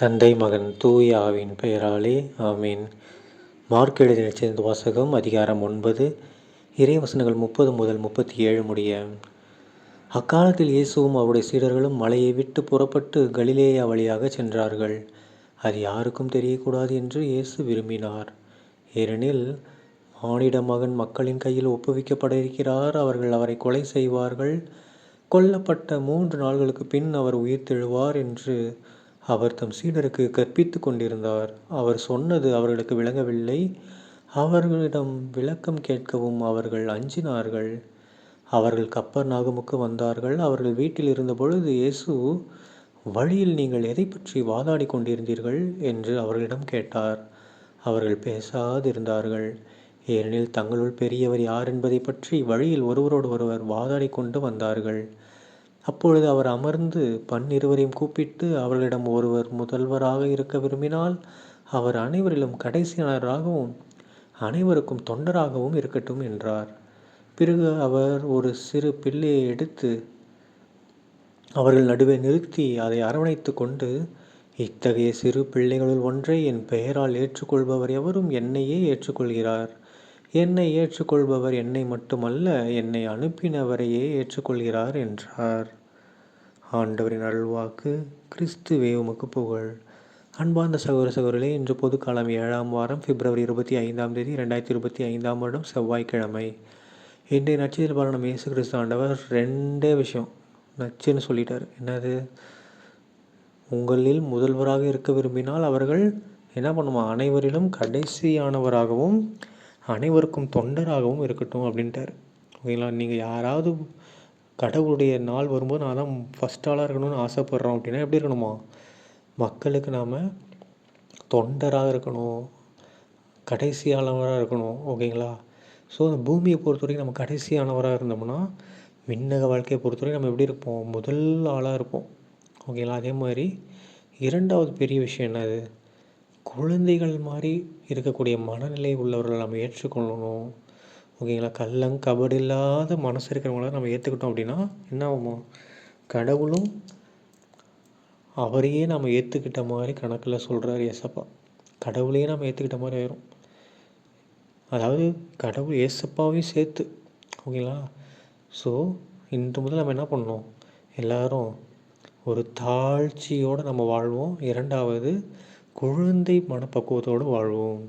தந்தை மகன் தூய ஆவின் பெயராலே ஆமீன். மார்க் எழுதின சேர்ந்த வாசகம் அதிகாரம் ஒன்பது இறைவசனங்கள் முப்பது முதல் முப்பத்தி ஏழு முடிய. அக்காலத்தில் இயேசுவும் அவருடைய சீடர்களும் மலையை விட்டு புறப்பட்டு கலிலேயா வழியாக சென்றார்கள். அது யாருக்கும் தெரியக்கூடாது என்று இயேசு விரும்பினார். ஏனெனில் மானிட மகன் மக்களின் கையில் ஒப்புவிக்கப்பட இருக்கிறார். அவர்கள் அவரை கொலை செய்வார்கள். கொல்லப்பட்ட மூன்று நாள்களுக்கு பின் அவர் உயிர்த்தெழுவார் என்று அவர் தம் சீடருக்கு கற்பித்து கொண்டிருந்தார். அவர் சொன்னது அவர்களுக்கு விளங்கவில்லை. அவர்களிடம் விளக்கம் கேட்கவும் அவர்கள் அஞ்சினார்கள். அவர்கள் கப்பர் நாகமுக்கு வந்தார்கள். அவர்கள் வீட்டில் இருந்த பொழுது இயேசு வழியில் நீங்கள் எதை பற்றி வாதாடி கொண்டிருந்தீர்கள்? என்று அவர்களிடம் கேட்டார். அவர்கள் பேசாதிருந்தார்கள். ஏனெனில் தங்களுள் பெரியவர் யார் என்பதை பற்றி வழியில் ஒருவரோடு ஒருவர் வாதாடி கொண்டு வந்தார்கள். அப்பொழுது அவர் அமர்ந்து பன்னிருவரையும் கூப்பிட்டு அவர்களிடம் ஒருவர் முதல்வராக இருக்க விரும்பினால் அவர் அனைவரிலும் கடைசியானராகவும் அனைவருக்கும் தொண்டராகவும் இருக்கட்டும் என்றார். பிறகு அவர் ஒரு சிறு பிள்ளையை எடுத்து அவர்கள் நடுவே நிறுத்தி அதை அரவணைத்து கொண்டு இத்தகைய சிறு பிள்ளைகளுள் ஒன்றை என் பெயரால் ஏற்றுக்கொள்பவர் எவரும் என்னையே ஏற்றுக்கொள்கிறார். என்னை ஏற்றுக்கொள்பவர் என்னை மட்டுமல்ல என்னை அனுப்பினவரையே ஏற்றுக்கொள்கிறார் என்றார். ஆண்டவரின் அருள்வாக்கு கிறிஸ்துவே உமக்கு புகழ். அன்பார்ந்த சகோதர சகோதரிகளே இன்று பொதுக்காலம் ஏழாம் வாரம் பிப்ரவரி இருபத்தி ஐந்தாம் தேதி ரெண்டாயிரத்தி இருபத்தி ஐந்தாம் வருடம் செவ்வாய்க்கிழமை. இன்றைய நட்சத்திர பாலனம் இயேசு கிறிஸ்து ஆண்டவர் ரெண்டே விஷயம். நச்சுன்னு சொல்லிட்டார். என்னது? உங்களில் முதல்வராக இருக்க விரும்பினால் அவர்கள் என்ன பண்ணுமா? அனைவரிலும் கடைசியானவராகவும் அனைவருக்கும் தொண்டராகவும் இருக்கட்டும் அப்படின்ட்டார். ஓகேங்களா? நீங்கள் யாராவது கடவுளுடைய நாள் வரும்போது நான் தான் ஃபஸ்ட் ஆளாக இருக்கணும்னு ஆசைப்பட்றோம் அப்படின்னா எப்படி இருக்கணுமா? மக்களுக்கு நாம் தொண்டராக இருக்கணும். கடைசியானவராக இருக்கணும். ஓகேங்களா ஸோ அந்த பூமியை பொறுத்த வரைக்கும் நம்ம கடைசியானவராக இருந்தோம்னா விண்ணக வாழ்க்கையை பொறுத்தவரைக்கும் நம்ம எப்படி இருப்போம்? முதல் ஆளாக இருப்போம். ஓகேங்களா அதே மாதிரி இரண்டாவது பெரிய விஷயம் என்னது குழந்தைகள் மாதிரி இருக்கக்கூடிய மனநிலை உள்ளவர்களை நம்ம ஏற்றுக்கொள்ளணும். ஓகேங்களா? கள்ளம் கபடி இல்லாத மனசு இருக்கிறவங்கள நம்ம ஏற்றுக்கிட்டோம் அப்படின்னா என்ன ஆகுமோ? கடவுளும் அவரையே நம்ம ஏற்றுக்கிட்ட மாதிரி கணக்கில் சொல்கிறார் ஏசப்பா. கடவுளையே நம்ம ஏற்றுக்கிட்ட மாதிரி ஆயிரும். அதாவது கடவுள் ஏசப்பாவையும் சேர்த்து ஓகேங்களா? ஸோ இன்று முதல் நம்ம என்ன பண்ணோம் எல்லாரும் ஒரு தாழ்ச்சியோடு நம்ம வாழ்வோம். இரண்டாவது குழந்தை மனப்பக்குவத்தோடு வாழ்வோம்.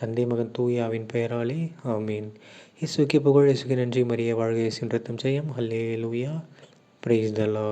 தந்தை மகன் தூயாவின் பெயராலே ஆமீன். இசுக்கு புகழ் இசுக்கு நன்றி மரிய வாழ்க இயேசுவின் ரத்தம் செய்யும் ஹல்லே லூயா பிரைஸ் தலா